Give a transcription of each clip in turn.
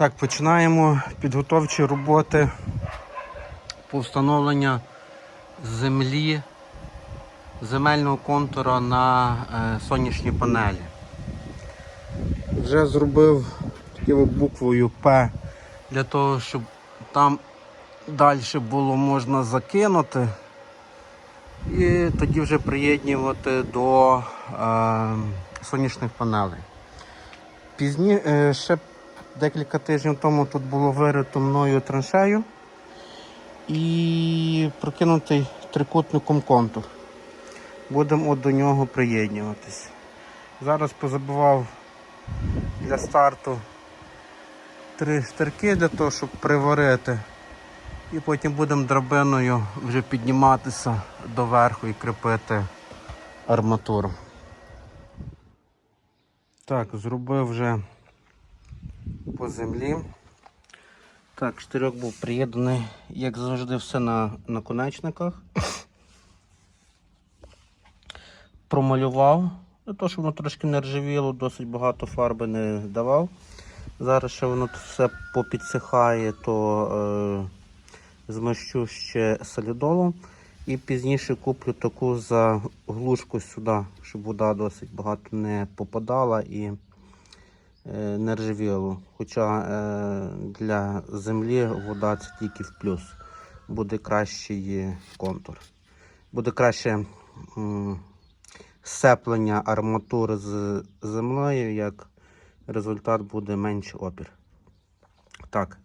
Так, починаємо підготовчі роботи по встановленню землі, земельного контура на е, сонячні панелі. Вже зробив такою буквою П для того, щоб там далі було можна закинути і тоді вже приєднувати до е, сонячних панелей. Пізні, е, ще декілька тижнів тому тут було вирито мною траншею і прокинутий трикутником контур. Будемо до нього приєднуватись. Зараз позабивав для старту три штирки для того, щоб приварити. І потім будемо драбиною вже підніматися доверху і кріпити арматуру. Так, зробив вже по землі. Так, штирьок був приєднаний, як завжди, все на наконечниках. Промалював, для того, щоб воно трошки не ржавіло, досить багато фарби не давав. Зараз ще воно все попідсихає, то е, змащу ще солідолом. І пізніше куплю таку заглушку сюди, щоб вода досить багато не попадала і е, не ржавіло. Хоча е, для землі вода це тільки в плюс. Буде кращий контур. Буде краще сцеплення арматури з землею, як результат буде менший опір. Так,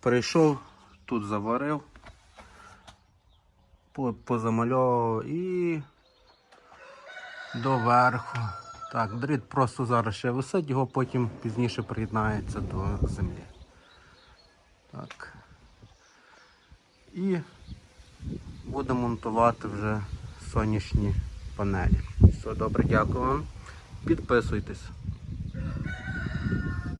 перейшов, тут заварив, позамальовував і доверху. Так, дріт просто зараз ще висить, його потім пізніше приєднається до землі. Так. І буду монтувати вже сонячні панелі. Все добре, дякую вам. Підписуйтесь.